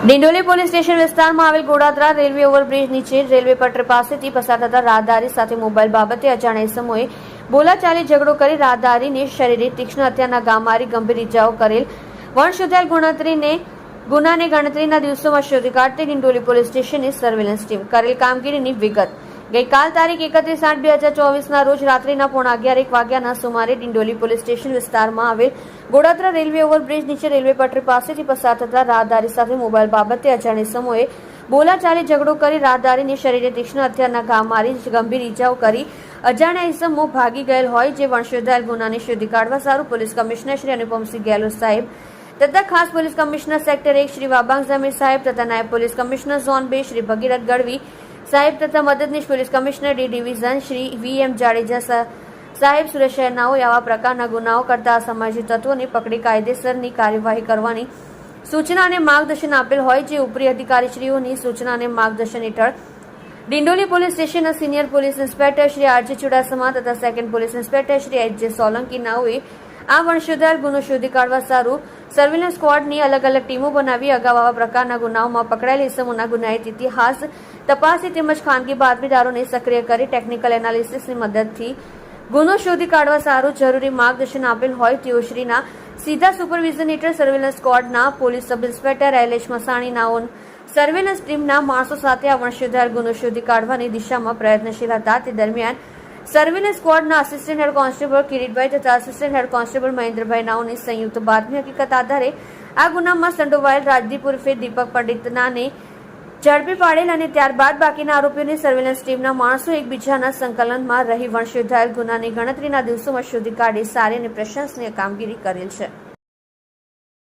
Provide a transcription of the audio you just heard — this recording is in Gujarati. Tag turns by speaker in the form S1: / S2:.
S1: ડિંડોલી પોલીસ સ્ટેશન વિસ્તારમાં આવેલ ગોડાદરા રેલવે ઓવરબ્રિજ નીચે રેલવે પટરી પાસેથી પસાર થતા રાહદારી સાથે મોબાઈલ બાબતે અજાણ્યા સમયે બોલાચાલી ઝઘડો કરી રાહદારીને શરીરે તીક્ષ્ણ હત્યાના ગામ મારી ગંભીર ઇજાઓ કરેલ. વણશોધાયેલ ગણતરીને, ગુનાને ગણતરીના દિવસોમાં શોધી કાઢતી ડિંડોલી પોલીસ સ્ટેશનની સર્વેલન્સ ટીમ કરેલ કામગીરીની વિગત. ગઈકાલ તારીખ એકત્રીસ આઠ બે હજાર ચોવીસના રોજ રાત્રિના પોણા અગિયાર, એક વાગ્યાના સુમારે ડિંડોલી પોલીસ સ્ટેશન વિસ્તારમાં આવેલ ગોડાત્રા રેલવે ઓવરબ્રિજ નીચે રેલવે પટરી પાસેથી પસાર થતા રાહદારી સાથે મોબાઈલ બાબતે અજાણી સમૂહે બોલાચાલી ઝઘડો કરી રાહદારીની શરીરે તીક્ષ્ણ હથિયારના ઘા મારી ગંભીર ઇજાઓ કરી અજાણ્યા ઇસમો ભાગી ગયેલ હોય જે વંશોધાયેલ ગુનાને શોધી કાઢવા સારું પોલીસ કમિશનર શ્રી અનુપમસિંહ ગેહલોત સાહેબ તથા ખાસ પોલીસ કમિશનર સેક્ટર એક શ્રી વાબાંગ ઝમીર સાહેબ તથા નાયબ પોલીસ કમિશનર ઝોન બે શ્રી ભગીરથ ગઢવી સાહેબ તથા મદદનીશ police commissioner D division Shri V M Jadeja સાહેબ, સુરત આવા પ્રકારના ગુનાઓ કરતા અસામાજિક તત્વોને પકડી કાયદેસરની કાર્યવાહી કરવાની સૂચના અને માર્ગદર્શન આપેલ હોય જે ઉપરી અધિકારીશ્રીઓની સૂચના અને માર્ગદર્શન હેઠળ ડિંડોલી પોલીસ સ્ટેશનના senior police inspector Shri RJ Chudasama તથા second police inspector Shri H J Solanki નાઓએ આ વંશોધાર ગુનો શોધી કાઢવા સારું સર્વેલન્સ સ્કવોડની અલગ અલગ ટીમો બનાવી અગાઉ આવા પ્રકારના ગુનાઓમાં પકડાયેલ ઇસમોના ગુનાહિત ઇતિહાસ તપાસી તેમજ ખાનગી બાતમીદારોને સક્રિય કરી ટેકનિકલ એનાલિસિસની મદદથી ગુનો શોધી કાઢવા સારું જરૂરી માર્ગદર્શન આપેલ હોય તેઓ શ્રીના સીધા સુપરવિઝન હેઠળ સર્વેલન્સ સ્કવોડના પોલીસ સબ ઇન્સ્પેક્ટર એલેશ મસાણીના સર્વેલન્સ ટીમના માણસો સાથે આ વંશોધાર ગુનો શોધી કાઢવાની દિશામાં પ્રયત્નશીલ હતા. તે દરમિયાન સર્વેલન્સ સ્કવોડના આસિસ્ટન્ટ હેડ કોન્સ્ટેબલ કિરીટભાઈ તથા આસિસ્ટન્ટ હેડ કોન્સ્ટેબલ મહેન્દ્રભાઈ નાઓની સંયુક્ત બાતમી હકીકત આધારે આ ગુનામાં સંડોવાયેલ રાજદીપ ઉર્ફે દીપક પંડિતનાને ઝડપી પાડેલ અને ત્યારબાદ બાકીના આરોપીઓની સર્વેલન્સ ટીમના માણસો એકબીજાના સંકલનમાં રહી વણશોધાયેલ ગુનાની ગણતરીના દિવસોમાં શોધી કાઢી સારી અને પ્રશંસનીય કામગીરી કરેલ છે.